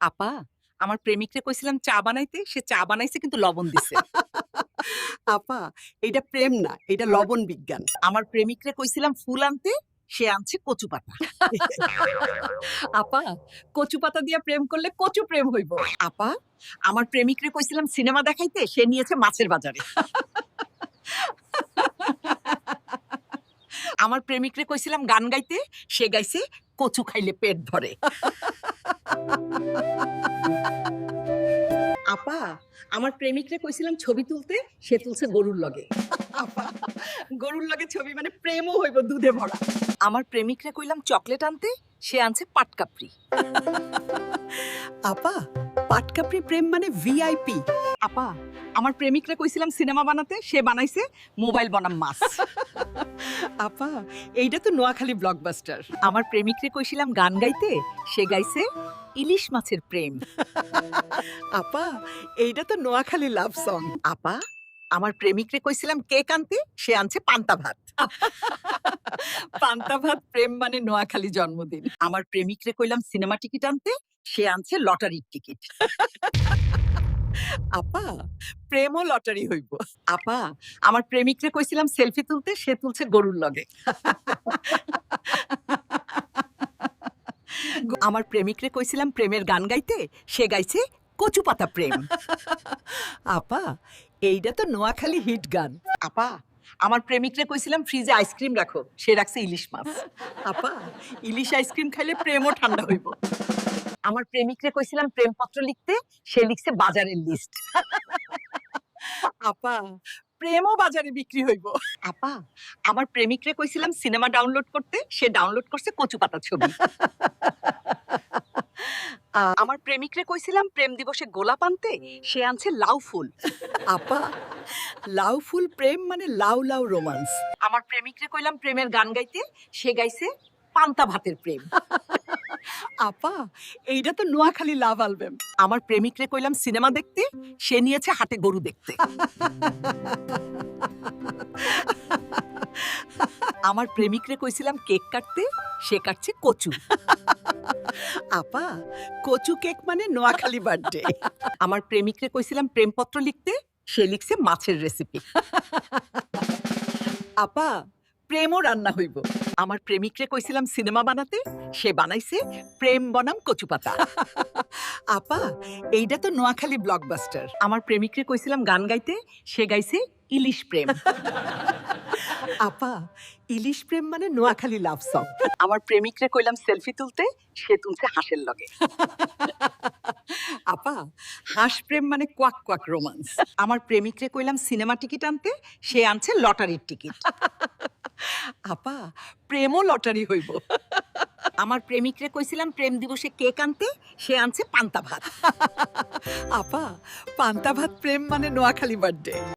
আপা আমার প্রেমিকরে কইছিলাম চা বানাইতে সে চা বানাইছে কিন্তু লবণ দিছে। আপা এটা প্রেম না এটা লবণ বিজ্ঞান। আমার প্রেমিকরে কইছিলাম ফুল আনতে সে আনছে কচু পাতা। আপা কচু পাতা দিয়া প্রেম করলে কচু প্রেম হইব। আপা আমার প্রেমিকরে কইছিলাম সিনেমা দেখাইতে সে নিয়েছে মাছের বাজারে। আমার প্রেমিকরে কইছিলাম গান গাইতে সে গাইছে কচু খাইলে পেট ভরে। আপা আমার প্রেমিকরে কইছিলাম ছবি তুলতে সে তুলছে গরুর লগে। আপা গরুর লগে ছবি মানে প্রেমও হইব দুধে ভরা। আমার প্রেমিকরে কইলাম চকলেট আনতে সে আনছে পাটকাপড়ি আপা পাটকাপড়ি প্রেম মানে ভিআইপি আপা আমার প্রেমিকরে কইছিলাম সিনেমা বানাতে সে বানাইছে মোবাইল বনাম মাছ। আপা এইটা তো নোয়াখালী ব্লকবাস্টার। আমার প্রেমিকরে কইছিলাম গান গাইতে সে গাইছে ইলিশ মাছের প্রেম। আপা এইটা তো নোয়াখালী লাভ সং। আপা আমার প্রেমিকরে কইছিলাম কেক আনতে সে আনছে পান্তা ভাত। পান্তা ভাত প্রেম মানে নোয়াখালী জন্মদিন। আমার প্রেমিকরে কইলাম সিনেমা টিকিট আনতে সে আনছে লটারির টিকিট। আপা, প্রেমও লটারি হইব। আপা, আমার প্রেমিকরে কইছিলাম সেলফি তুলতে, সে তুলছে গরুর লগে। আমার প্রেমিকরে কইছিলাম প্রেমের গান গাইতে, সে গাইছে কচু পাতা প্রেম। আপা এইটা তো নোয়াখালী হিট গান। আপা, আমার প্রেমিকরে কইছিলাম ফ্রিজে আইসক্রিম রাখো, সে রাখছে ইলিশ মাছ। আপা, ইলিশ আইসক্রিম খাইলে প্রেমও ঠান্ডা হইব। আমার প্রেমিকরে কইছিলাম প্রেমপত্র লিখতে সে লিখছে বাজারের লিস্ট আপা প্রেমও বাজারে বিক্রি হইব। আপা আমার প্রেমিকরে কইছিলাম সিনেমা ডাউনলোড করতে সে ডাউনলোড করছে কচু পাতা ছবি। আমার প্রেমিকরে কইছিলাম প্রেম দিবসে গোলাপ আনতে সে আনছে লাউ ফুল। আপা লাউ ফুল প্রেম মানে লাউ লাউ রোমান্স। আমার প্রেমিকরে কইলাম প্রেমের গান গাইতে সে গাইছে পান্তা ভাতের প্রেম। আপা এইটা তো নোয়াখালী লাভ অ্যালবাম আমার প্রেমিকরে কইলাম সিনেমা দেখতে সে নিয়েছে হাটে গরু দেখতে। আমার প্রেমিকরে কইছিলাম কেক কাটতে সে কাটছে কচু। আপা কচু কেক মানে নোয়াখালী বার্থডে আমার প্রেমিকরে কইছিলাম প্রেমপত্র লিখতে সে লিখছে মাছের রেসিপি আপা প্রেমও রান্না হইব। আমার প্রেমিকরে কইছিলাম সিনেমা বানাতে সে বানাইছে প্রেম বনাম কচু পাতা। আপা এইটা তো নোয়াখালী ব্লকবাস্টার। আমার প্রেমিকরে কইছিলাম গান গাইতে সে গাইছে ইলিশ প্রেম। আপা ইলিশ প্রেম মানে নোয়াখালী লাভ সং। আমার প্রেমিকরে কইলাম সেলফি তুলতে সে তুলছে হাঁসের লগে। আপা হাঁস প্রেম মানে কোয়াক কোয়াক রোমান্স। আমার প্রেমিকরে কইলাম সিনেমা টিকিট আনতে সে আনছে লটারির টিকিট। আপা প্রেমও লটারি হইব। আমার প্রেমিকরে কইছিলাম প্রেম দিবসে কেক আনতে সে আনছে পান্তা ভাত। আপা পান্তা ভাত প্রেম মানে নোয়াখালী বার্থডে।